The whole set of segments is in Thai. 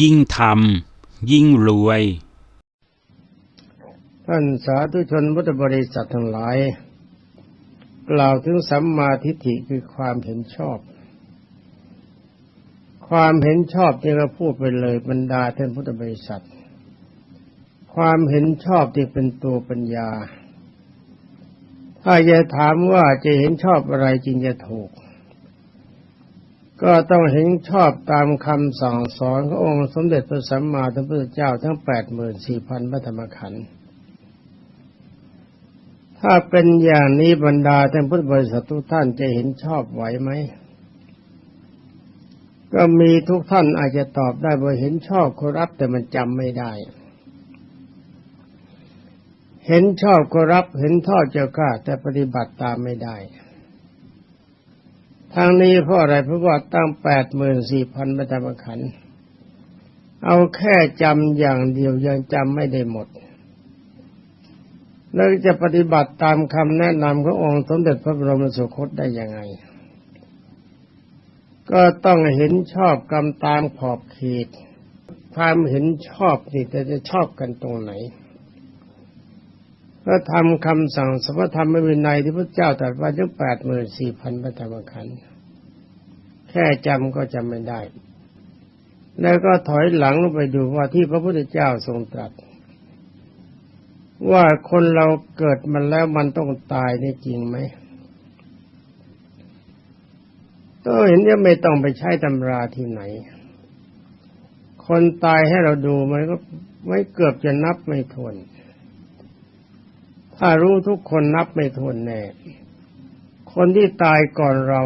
ยิ่งทำยิ่งรวย ท่านสาธุชนพุทธบริษัททั้งหลาย กล่าวถึงสัมมาทิฏฐิคือความเห็นชอบ ความเห็นชอบที่เราพูดไปเลยบรรดาท่านพุทธบริษัท ความเห็นชอบที่เป็นตัวปัญญา ถ้าจะถามว่าจะเห็นชอบอะไรจริงจะถูก ก็ต้องเห็นชอบตามคำสั่งสอนขององค์สมเด็จพระสัมมาสัมพุทธเจ้าทั้งแปดหมื่นสี่พันพระธรรมขันธ์ถ้าเป็นอย่างนี้บรรดาท่านพุทธบริษัททุกท่านจะเห็นชอบไหวไหม ก็มีทุกท่านอาจจะตอบได้ว่าเห็นชอบขอรับแต่มันจำไม่ได้ เห็นชอบขอรับเห็นทอดเจ้าข้าแต่ปฏิบัติตามไม่ได้ ทางนี้เพราะอะไรเพราะว่าตั้งแปดหมื่นสี่พันประธรรมขัน เอาแค่จำอย่างเดียวยังจำไม่ได้หมด แล้วจะปฏิบัติตามคำแนะนำขององค์สมเด็จพระบรมสุคตได้ยังไง ก็ต้องเห็นชอบกรรมตามขอบเขตความเห็นชอบนี่แต่จะชอบกันตรงไหน พระธรรมคำสั่งสพธรรมวินัยที่พระเจ้าตรัสไว้ถึงแปดหมื่นสี่พันพระธรรมขันธ์แค่จำก็จำไม่ได้ แล้วก็ถอยหลังลงไปดูว่าที่พระพุทธเจ้าทรงตรัส ว่าคนเราเกิดมันแล้วมันต้องตายนี่จริงไหมก็เห็นว่าไม่ต้องไปใช้ตำราที่ไหน คนตายให้เราดูมันก็ไม่เกือบจะนับไม่ทวน ถ้ารู้ทุกคนนับไม่ทวนแน่ คนที่ตายก่อนเรา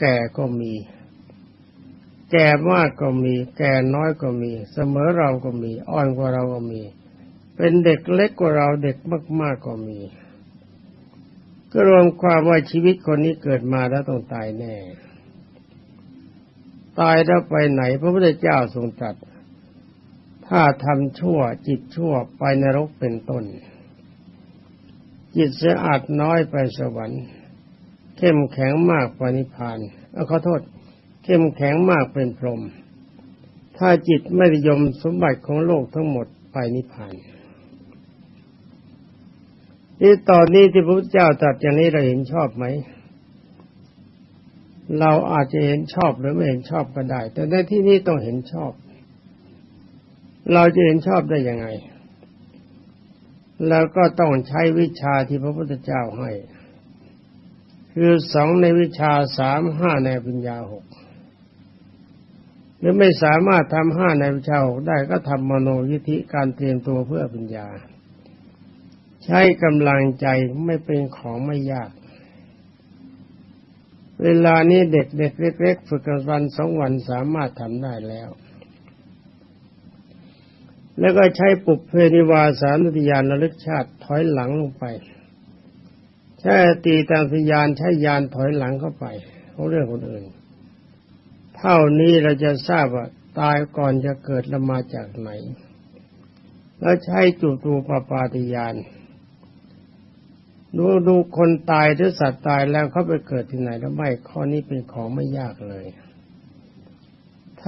แก่ก็มี แก่มากก็มี แก่น้อยก็มี เสมอเราก็มี อ่อนกว่าเราก็มี เป็นเด็กเล็กกว่าเราเด็กมาก ๆก็มี ก็รวมความว่าชีวิตคนนี้เกิดมาแล้วต้องตายแน่ ตายแล้วไปไหน พระพุทธเจ้าทรงตรัสถ้าทำชั่วจิตชั่วไปนรกเป็นต้น จิตสียอาดน้อยไปสวรรค์ เข้มแข็งมากไปนิพพานเอาขอโทษ เข้มแข็งมากเป็นพรหมถ้าจิตไม่ได้ยมสมบัติของโลกทั้งหมดไปนิพพานที่ตอนนี้ที่พระพุทธเจ้าตรัสอย่างนี้เราเห็นชอบไหม เราอาจจะเห็นชอบหรือไม่เห็นชอบก็ได้ แต่ในที่นี้ต้องเห็นชอบ เราจะเห็นชอบได้ยังไง แล้วก็ต้องใช้วิชาที่พระพุทธเจ้าให้ คือสองในวิชาสามห้าในปัญญาหกหรือไม่สามารถทำห้าในวิชาหกได้ก็ทำมโนยิธิการเตรียมตัวเพื่อปัญญา ใช้กำลังใจไม่เป็นของไม่ยาก เวลานี้เด็กเด็กเล็กๆฝึกกันวันสองวันสามารถทำได้แล้ว แล้วก็ใช้ปุบเพนิวาสานุติยานระลึกชาติถอยหลังลงไปใช้ตีตามสยานใช้ยานถอยหลังเข้าไปเของเรื่องคนอื่น เท่านี้เราจะทราบว่าตายก่อนจะเกิดล้วมาจากไหน แล้วใช้จุตูปปาติยานดูดูคนตายหรือสัตว์ตายแล้วเขาไปเกิดที่ไหนแล้วไม่ข้อนี้เป็นของไม่ยากเลย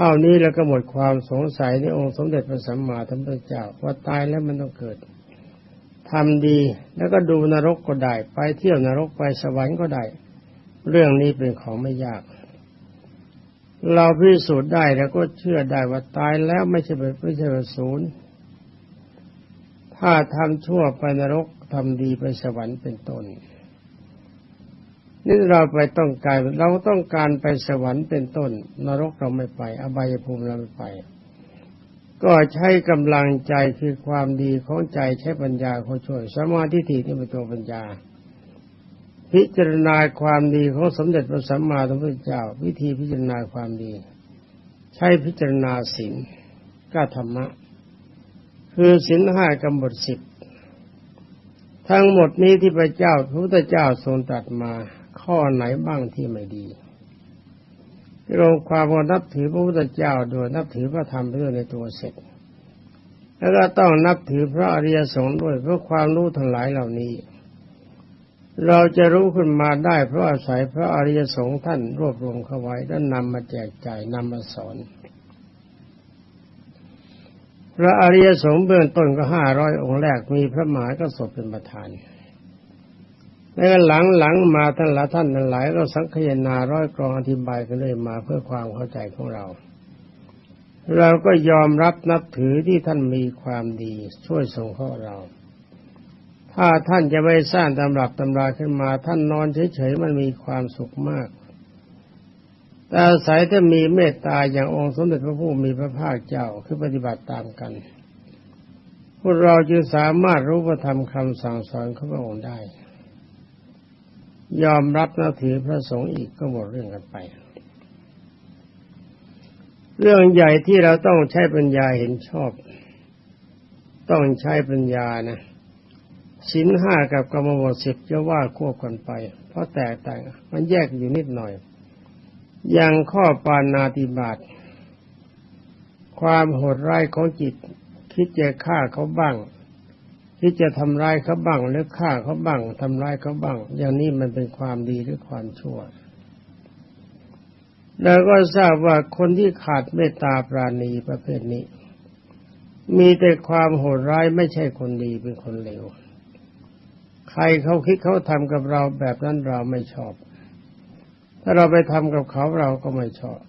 ท่านี้แล้วก็หมดความสงสัยในองค์สมเด็จพระสัมมาสัมพุทธเจ้าว่าตายแล้วมันต้องเกิดทำดีแล้วก็ดูนรกก็ได้ ไปเที่ยวนรกไปสวรรค์ก็ได้ เรื่องนี้เป็นของไม่ยาก เราพิสูจน์ได้แล้วก็เชื่อได้ว่าตายแล้วไม่ใช่ไม่ใช่ว่าศูนย์ถ้าทำชั่วไปนรกทำดีไปสวรรค์เป็นต้น นี่เราไปต้องการเราต้องการไปสวรรค์เป็นต้น นรกเราไม่ไป อบายภูมิเราไม่ไป ก็ใช้กำลังใจคือความดีของใจใช้ปัญญาเขาช่วยสมาธิที่นี่เป็นตัวปัญญา พิจารณาความดีของสมเด็จพระสัมมาสัมพุทธเจ้า วิธีพิจารณาความดี ใช้พิจารณาศีลก็ธรรมะ คือศีลห้ากำหนดสิบทั้งหมดนี้ที่พระเจ้าพระพุทธเจ้าทรงตรัสมา ข้อไหนบ้างที่ไม่ดีลงความว่านับถือพระพุทธเจ้าโดยนับถือพระธรรมด้วยในตัวเสร็จ แล้วก็ต้องนับถือพระอริยสงฆ์ด้วยเพราะความรู้ทั้งหลายเหล่านี้ เราจะรู้ขึ้นมาได้เพราะอาศัยพระอริยสงฆ์ท่านรวบรวมเข้าไว้แล้วนำมาแจกจ่ายนำมาสอนพระอริยสงฆ์เบื้องต้นก็ห้าร้อยองค์แรกมีพระมหากษัตริย์เป็นประธาน แล้วหลังหลังๆมาท่านหลายท่านทั้งหลายก็สังคยนาร้อยกรองอธิบายกันเลยมาเพื่อความเข้าใจของเรา เราก็ยอมรับนับถือที่ท่านมีความดีช่วยส่งข้อเรา ถ้าท่านจะไม่สร้างตำรับตำราขึ้นมา ท่านนอนเฉยๆมันมีความสุขมากแต่อาศัยถ้ามีเมตตาอย่างองค์สมเด็จพระผู้มีพระภาคเจ้าคือปฏิบัติตามกัน พวกเราจึงสามารถรู้พระธรรมคำสั่งสอนของพระองค์ได้ ยอมรับนับถือพระสงฆ์อีกก็หมดเรื่องกันไป เรื่องใหญ่ที่เราต้องใช้ปัญญาเห็นชอบ ต้องใช้ปัญญานะสินห้ากับกรรมบทสิบจะว่าควบกันไป เพราะแตกต่างมันแยกอยู่นิดหน่อย อย่างข้อปานาติบาตความโหดร้ายของจิต คิดจะฆ่าเขาบ้าง คิดจะทำร้ายเขาบ้างหรือฆ่าเขาบ้างทำร้ายเขาบ้าง อย่างนี้มันเป็นความดีหรือความชั่วแล้วก็ทราบว่าคนที่ขาดเมตตาปราณีประเภทนี้ มีแต่ความโหดร้ายไม่ใช่คนดีเป็นคนเลวใครเขาคิดเขาทำกับเราแบบนั้นเราไม่ชอบ ถ้าเราไปทำกับเขาเราก็ไม่ชอบ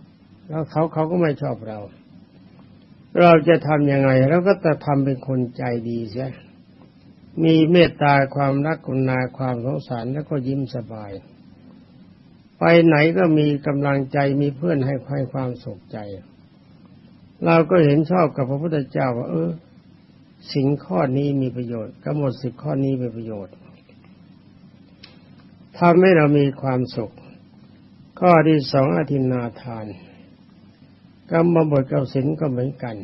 แล้วเขาเขาก็ไม่ชอบเรา เราจะทำยังไงเราก็จะทำเป็นคนใจดีเสีย มีเมตตาความรักกุณาความสงสารแล้วก็ยิ้มสบาย ไปไหนก็มีกำลังใจมีเพื่อนให้ให้ความสุขใจ เราก็เห็นชอบกับพระพุทธเจ้าว่า เออ สิ่งข้อนี้มีประโยชน์กำหนดสิบข้อนี้มีประโยชน์ทำให้เรามีความสุข ข้อที่สองอธินาทานกรรมบทกับศีลก็เหมือนกัน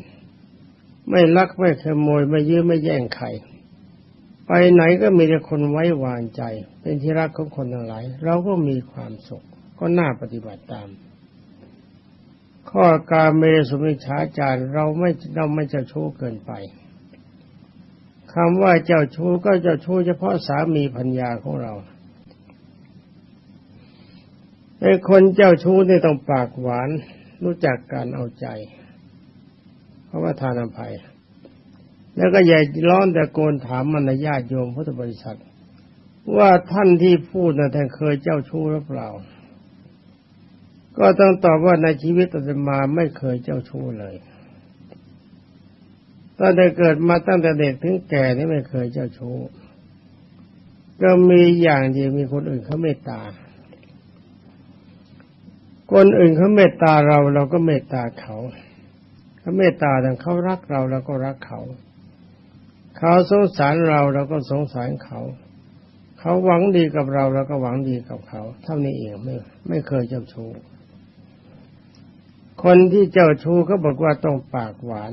ไม่ลักไม่ขโมยไม่ยื้อไม่แย่งใคร ไปไหนก็มีแต่คนไว้วางใจ เป็นที่รักของคนทั้งหลาย เราก็มีความสุข ก็น่าปฏิบัติตาม ข้อการเมสุมิชาจารเราไม่เราไม่เจ้าชู้เกินไปคำว่าเจ้าชู้ก็เจ้าชู้เฉพาะสามีพัญญาของเราไอ้คนเจ้าชู้นี่ต้องปากหวาน รู้จักการเอาใจ เพราะว่าทานอภัย แล้วก็อย่ร้อนแต่โกนถามมันในญาติโยมพุทธบริษัท ว่าท่านที่พูดนะท่านเคยเจ้าชู้หรือเปล่า ก็ต้องตอบว่าในชีวิตอาตมาไม่เคยเจ้าชู้เลยตั้งแต่เกิดมาตั้งแต่เด็กถึงแก่นี่ไม่เคยเจ้าชู้ก็มีอย่างเดียวมีคนอื่นเขาเมตตา คนอื่นเขาเมตตาเราเราก็เมตตาเขาเขาเมตตาแต่เขารักเราเราก็รักเขา เขาสงสารเราเราก็สงสารเขา เขาหวังดีกับเราเราก็หวังดีกับเขา เท่านี้เองไม่ไม่เคยเจ้าชู้คนที่เจ้าชู้เขาบอกว่าต้องปากหวาน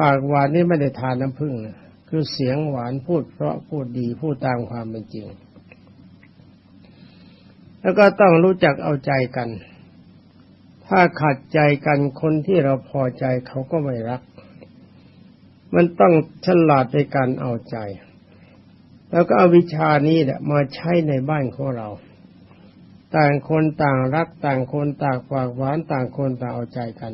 ปากหวานนี่ไม่ได้ทานน้ำผึ้งนะคือเสียงหวานพูดเพราะพูดดีพูดตามความเป็นจริง แล้วก็ต้องรู้จักเอาใจกัน ถ้าขัดใจกันคนที่เราพอใจเขาก็ไม่รัก มันต้องฉลาดในการเอาใจ แล้วก็เอาวิชานี้แหละมาใช้ในบ้านของเรา ต่างคนต่างรักต่างคนต่างปากหวานต่างคนต่างเอาใจกัน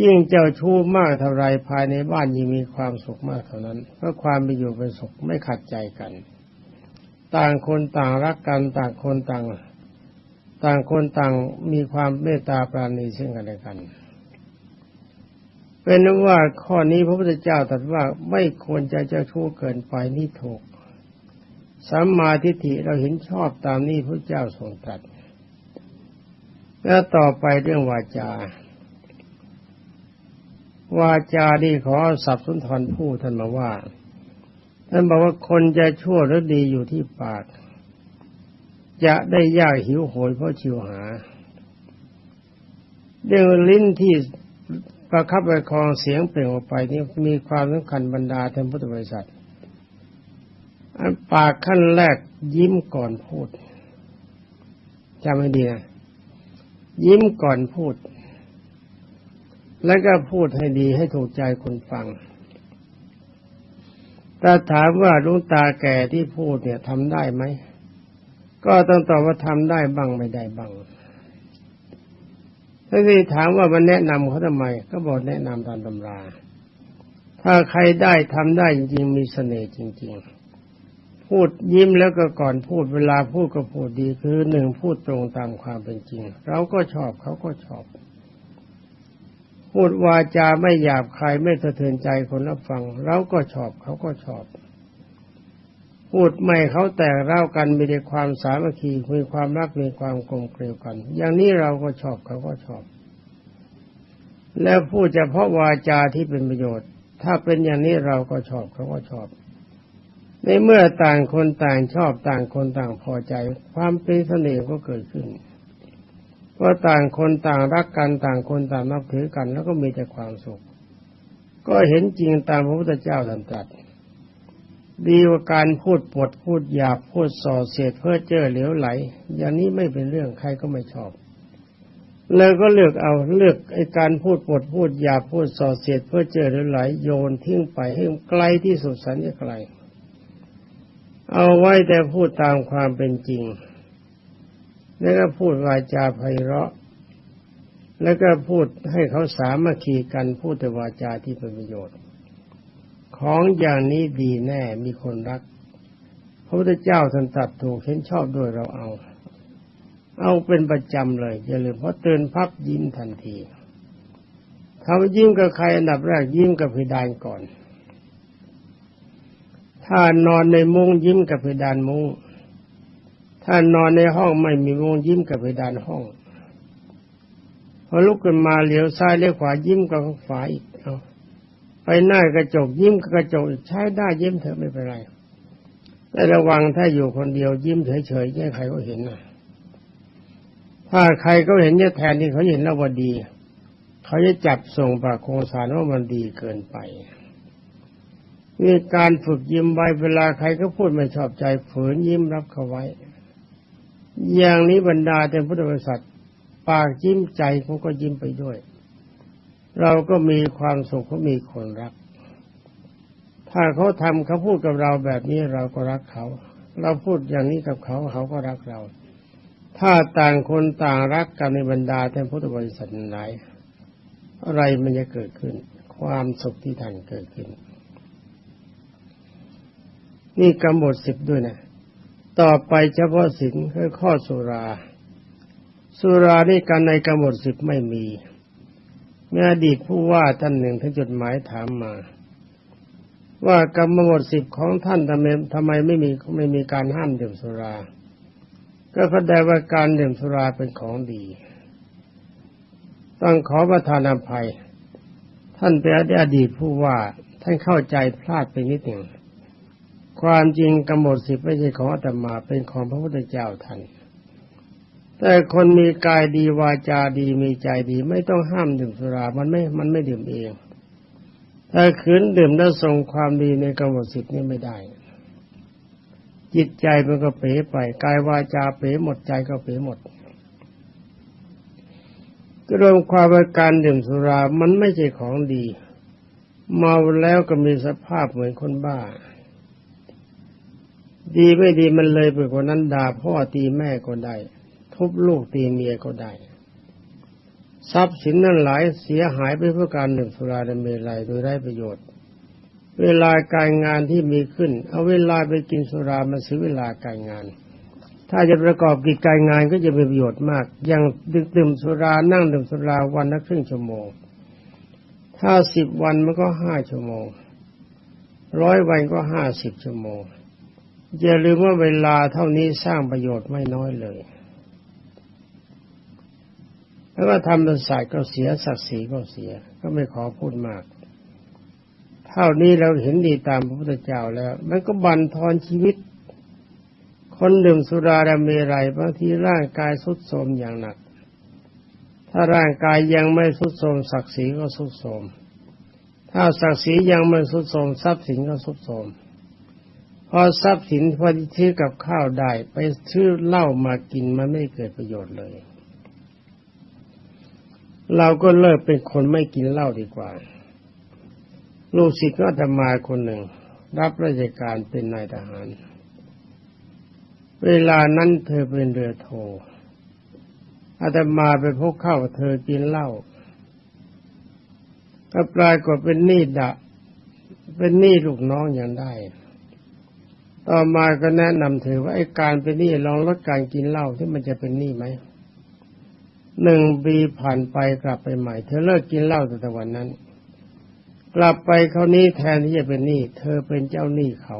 ยิ่งเจ้าชู้มากเท่าไรภายในบ้านยิ่งมีความสุขมากเท่านั้นเพราะความเป็นอยู่เป็นสุขไม่ขัดใจกัน ต่างคนต่างรักกันต่างคนต่าง ต่างคนต่างมีความเมตตาปราณีซึ่งกันและกัน เป็นว่าข้อนี้พระพุทธเจ้าตรัสว่าไม่ควรจะเจ้าชู้เกินไปนี่ถูกสัมมาทิฏฐิเราเห็นชอบตามนี้พระเจ้าทรงตรัสแล้วต่อไปเรื่องวาจา วาจานี่ขอสับสุนทรผู้ท่านมาว่า ท่านบอกว่าคนจะชั่วหรือดีอยู่ที่ปาก จะได้ยากหิวโหยเพราะชิวหา เรื่องลิ้นที่ ประคับประคองเสียงเปล่งออกไปนี่มีความสำคัญบรรดาท่านพุทธบริษัทอันปากขั้นแรกยิ้มก่อนพูดจำให้ดีนะยิ้มก่อนพูด แล้วก็พูดให้ดีให้ถูกใจคนฟังถ้าถามว่าลุงตาแก่ที่พูดเนี่ยทำได้ไหม ก็ต้องตอบว่าทำได้บ้างไม่ได้บ้าง ถ้าที่ถามว่ามันแนะนำเขาทำไม ก็บอกแนะนำตามตำรา ถ้าใครได้ทำได้จริงมีเสน่ห์จริง ๆ พูดยิ้มแล้วก็ก่อนพูดเวลาพูดก็พูดดีคือหนึ่งพูดตรงตามความเป็นจริง เราก็ชอบเขาก็ชอบ พูดวาจาไม่หยาบคายไม่สะเทือนใจคนรับฟัง เราก็ชอบเขาก็ชอบ พูดไม่เขาแตกเล่ากันมีแต่ความสามัคคีมีความรักมีความกลมเกลียวกัน อย่างนี้เราก็ชอบเขาก็ชอบ แล้วพูดเฉพาะวาจาที่เป็นประโยชน์ ถ้าเป็นอย่างนี้เราก็ชอบเขาก็ชอบ ในเมื่อต่างคนต่างชอบต่างคนต่างพอใจ ความเป็นเสน่ห์ก็เกิดขึ้นเพราะต่างคนต่างรักกันต่างคนต่างนับถือกัน แล้วก็มีแต่ความสุข ก็เห็นจริงตามพระพุทธเจ้าท่านตรัส ดีกว่าการพูดปดพูดหยาบพูดส่อเสียดเพื่อเจ้อเหลวไหล อย่างนี้ไม่เป็นเรื่องใครก็ไม่ชอบ แล้วก็เลือกเอาเลือกไอ้การพูดปดพูดหยาบพูดส่อเสียดเพื่อเจ้อเหลวไหล โยนทิ้งไปให้ไกลที่สุดสันจะไกล เอาไว้แต่พูดตามความเป็นจริง แล้วก็พูดวาจาไพเราะ แล้วก็พูดให้เขาสามัคคีกันพูดแต่วาจาที่เป็นประโยชน์ ของอย่างนี้ดีแน่มีคนรัก พระพุทธเจ้าท่านตรัสถูกเห็นชอบด้วยเราเอา เอาเป็นประจำเลยอย่าลืมเพราะเตือนพับยิ้มทันทีทำยิ้มกับใครอันดับแรกยิ้มกับเพดานก่อน ถ้านอนในมุ้งยิ้มกับเพดานมุ้งถ้านอนในห้องไม่มีมุ้งยิ้มกับเพดานห้องพอลุกขึ้นมาเหลียวซ้ายเลี้ยวขวายิ้มกับขวาอีกเอา ไปหน้ากระจกยิ้มกระจกใช้ได้ยิ้มเถอะไม่เป็นไรแต่ระวังถ้าอยู่คนเดียวยิ้มเฉยๆแค่ใครก็เห็นนะถ้าใครก็เห็นเนี่ยแทนที่เขาเห็นแล้วว่าดี เขาจะจับส่งปากโคงสารว่ามันดีเกินไปมีการฝึกยิ้มไว้เวลาใครก็พูดไม่ชอบใจฝืนยิ้มรับเขาไว้ อย่างนี้บรรดาแต่พุทธบริษัท ปากยิ้มใจเขาก็ยิ้มไปด้วย เราก็มีความสุขเขามีคนรัก ถ้าเขาทำเขาพูดกับเราแบบนี้เราก็รักเขา เราพูดอย่างนี้กับเขาเขาก็รักเรา ถ้าต่างคนต่างรักกันในบรรดาแต่พุทธบริษัทไหนอะไรมันจะเกิดขึ้น ความสุขที่ทันเกิดขึ้น นี่กำหนดสิบด้วยนะ ต่อไปเฉพาะสินคือข้อสุรา สุรานี่การในกำหนดสิบไม่มี เมื่ออดีตผู้ว่าท่านหนึ่งท่านจดหมายถามมา ว่ากำหนดสิบของท่านทำไมทำไมไม่มีไม่มีการห้ามดื่มสุรา ก็แสดงว่าการดื่มสุราเป็นของดี ต้องขอประทานอภัย ท่านเป็นอดีตผู้ว่าท่านเข้าใจพลาดไปนิดหนึ่งความจริงกำหนดสิบไม่ใช่ของอาตมาเป็นของพระพุทธเจ้าท่าน แต่คนมีกายดีวาจาดีมีใจดี ไม่ต้องห้ามดื่มสุรา มันไม่ มันไม่ดื่มเองถ้าขืนดื่มแล้วส่งความดีในกำหนดสิบนี่ไม่ได้ จิตใจมันก็เป๋ไปกายวาจาเป๋หมดใจก็เป๋หมดก็รวมความว่าการดื่มสุรามันไม่ใช่ของดี เมาแล้วก็มีสภาพเหมือนคนบ้า ดีไม่ดีมันเลยไปกว่านั้นด่าพ่อตีแม่ก็ได้ ทุบลูกตีเมียก็ได้ ทรัพย์สินนั่นหลายเสียหายไปเพื่อการดื่มสุราดำเนินไรโดยไร้ประโยชน์ เวลาการงานที่มีขึ้น เอาเวลาไปกินสุรามาซื้อเวลาการงาน ถ้าจะประกอบกิจการงานก็จะเป็นประโยชน์มากอย่างดื่มดื่มสุรานั่งดื่มสุราวันละครึ่งชั่วโมง ถ้าสิบวันมันก็ห้าชั่วโมงร้อยวันก็ห้าสิบชั่วโมงอย่าลืมว่าเวลาเท่านี้สร้างประโยชน์ไม่น้อยเลย แล้วก็ทำเป็นศาสตร์ก็เสียศักดิ์ศรีก็เสีย ก็ไม่ขอพูดมาก เท่านี้เราเห็นดีตามพระพุทธเจ้าแล้ว มันก็บั่นทอนชีวิต คนดื่มสุราดำเมรัยบางทีร่างกายสุดโทรมอย่างหนัก ถ้าร่างกายยังไม่สุดโทรมศักดิ์ศรีก็สุดโทรมถ้าศักดิ์ศรียังไม่สุดโทรมทรัพย์สินก็สุดโทรมพอทรัพย์สินพอที่ซื้อกับข้าวได้ ไปซื้อเหล้ามากินมันไม่เกิดประโยชน์เลย เราก็เลิกเป็นคนไม่กินเหล้าดีกว่า ลูกศิษย์ก็ธรรมาคนหนึ่ง รับราชการเป็นนายทหาร เวลานั้นเธอเป็นเรือโทอาตมาไปพบเข้าเธอกินเหล้าก็ปลายกฏเป็นหนี้ดะ เป็นหนี้ลูกน้องอย่างได้ ต่อมาก็แนะนำเธอว่าไอ้การเป็นหนี้ลองลดการกินเหล้าที่มันจะเป็นหนี้ไหม หนึ่งปีผ่านไปกลับไปใหม่ เธอเลิกกินเหล้าตั้งแต่วันนั้น กลับไปเขาวนี้แทนที่จะเป็นหนี้เธอเป็นเจ้าหนี้เขา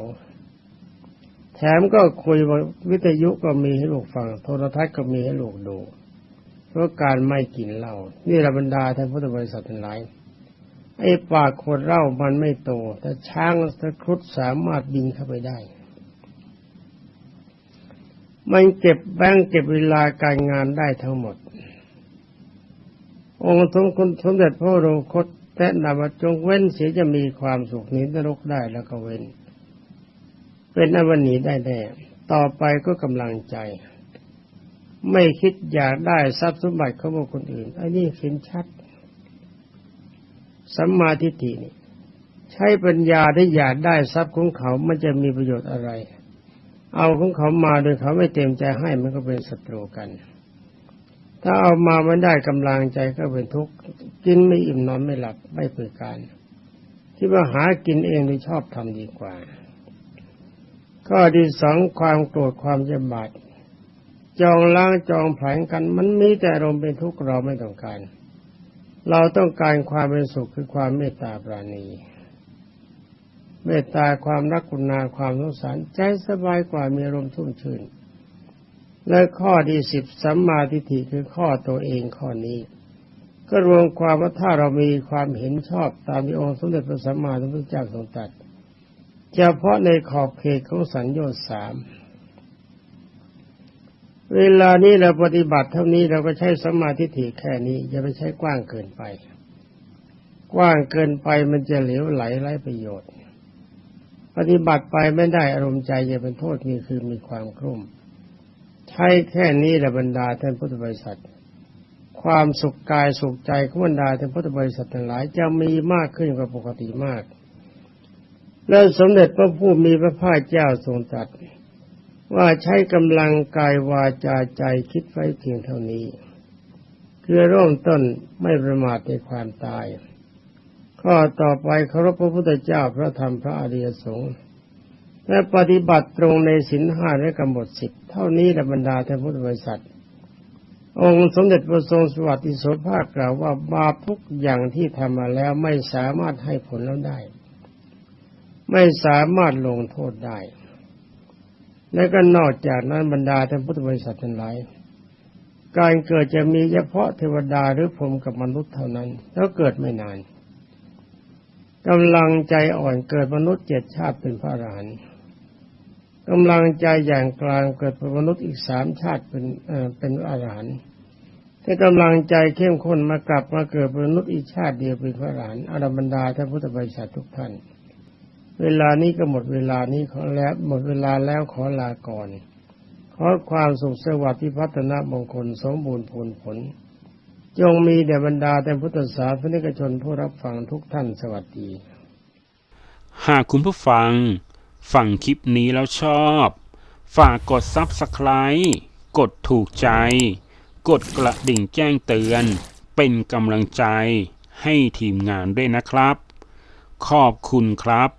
แถมก็คุยว่าวิทยุก็มีให้ลูกฟัง โทรทัศน์ก็มีให้ลูกดู เพราะการไม่กินเหล้านี่ระบรรดาท่านพุทธบริษัททั้งหลายไอ้ปากขวดเหล้ามันไม่โต แต่ช้างตะครุดสามารถบินเข้าไปได้ มันเก็บแบงเก็บเวลาการงานได้ทั้งหมด องค์สมคุณสมเด็จพระโรคตแนะนำว่าจงเว้นเสียจะมีความสุขหนีนรกได้แล้วก็เว้น เป็นอวันหนีได้แน่ต่อไปก็กำลังใจ ไม่คิดอยากได้ทรัพย์สมบัติของบุคคลอื่นไอ้นี่เห็นชัดสัมมาทิฏฐินี่ใช้ปัญญาที่อยากได้ทรัพย์ของเขา มันจะมีประโยชน์อะไร เอาของเขามาโดยเขาไม่เต็มใจให้มันก็เป็นศัตรูกัน ถ้าเอามาไม่ได้กำลังใจก็เป็นทุกข์กินไม่อิ่มนอนไม่หลับไม่เปิดการ ที่ว่าหากินเองโดยชอบทำดีกว่า ข้อที่สองความโกรธความจะบาดจองล้างจองแผลงกัน มันมีแต่อารมณ์เป็นทุกข์เราไม่ต้องการ เราต้องการความเป็นสุขคือความเมตตาปราณีเมตตาความรักกุณาความสงสารใจสบายกว่ามีอารมณ์ชุ่มชื่น และข้อที่สิบสัมมาทิฏฐิคือข้อตัวเองข้อนี้ ก็รวมความว่าถ้าเรามีความเห็นชอบตามที่องค์สมเด็จพระสัมมาสัมพุทธเจ้าทรงตรัสเฉพาะในขอบเขตของสัญญาสามเวลานี้เราปฏิบัติเท่านี้เราก็ใช้สมมาธิฏฐิแค่นี้ อย่าไปใช้กว้างเกินไป กว้างเกินไปมันจะเหลวไหลไร้ประโยชน์ ปฏิบัติไปไม่ได้อารมณ์ใจจะเป็นโทษมีคือมีความกลุ่ม ช้แค่นี้แหละบรรดาท่านพุทธบริษัท ความสุขกายสุขใจของบรรดาท่านพุทธบริษัททั้งหลายจะมีมากขึ้นกว่าปกติมาก แล้วสมเด็จพระผู้มีพระภาคเจ้าทรงตรัสว่าใช้กำลังกายวาจาใจคิดไว้เพียงเท่านี้ คือเริ่มต้นไม่ประมาทในความตาย ข้อต่อไปเคารพพระพุทธเจ้าพระธรรมพระอริยสงฆ์ และปฏิบัติตรงในศีลห้าและกำหนดสิบเท่านี้แหละบรรดาท่านพุทธบริษัท องค์สมเด็จพระทรงสวัสดิโสภาคกล่าวว่าบาปทุกอย่างที่ทำมาแล้วไม่สามารถให้ผลแล้วได้ ไม่สามารถลงโทษได้ และก็นอกจากนั้นบรรดาท่านพุทธบริษัททั้งหลายการเกิดจะมีเฉพาะเทวดาหรือพรหมกับมนุษย์เท่านั้น แล้วเกิดไม่นานกำลังใจอ่อนเกิดมนุษย์เจ็ดชาติเป็นพระอรหันต์ กำลังใจอย่างกลางเกิดเป็นมนุษย์อีกสามชาติเป็นเอ่อเป็นอรหันต์ถ้ากำลังใจเข้มข้นมากลับมาเกิดเป็นมนุษย์อีกชาติเดียวเป็นพระอรหันต์อรบรรดาท่านพุทธบริษัททุกท่าน เวลานี้ก็หมดเวลานี้ขอแล้วหมดเวลาแล้วขอลาก่อน ขอความสุขสวัสดิ์ที่พัฒนามงคลสมบูรณ์ผลผล จงมีแด่บรรดาแต่พุทธศาสนิกชนผู้รับฟังทุกท่านสวัสดี หากคุณผู้ฟัง ฟังคลิปนี้แล้วชอบ ฝากกด Subscribe กดถูกใจ กดกระดิ่งแจ้งเตือน เป็นกำลังใจให้ทีมงานด้วยนะครับ ขอบคุณครับ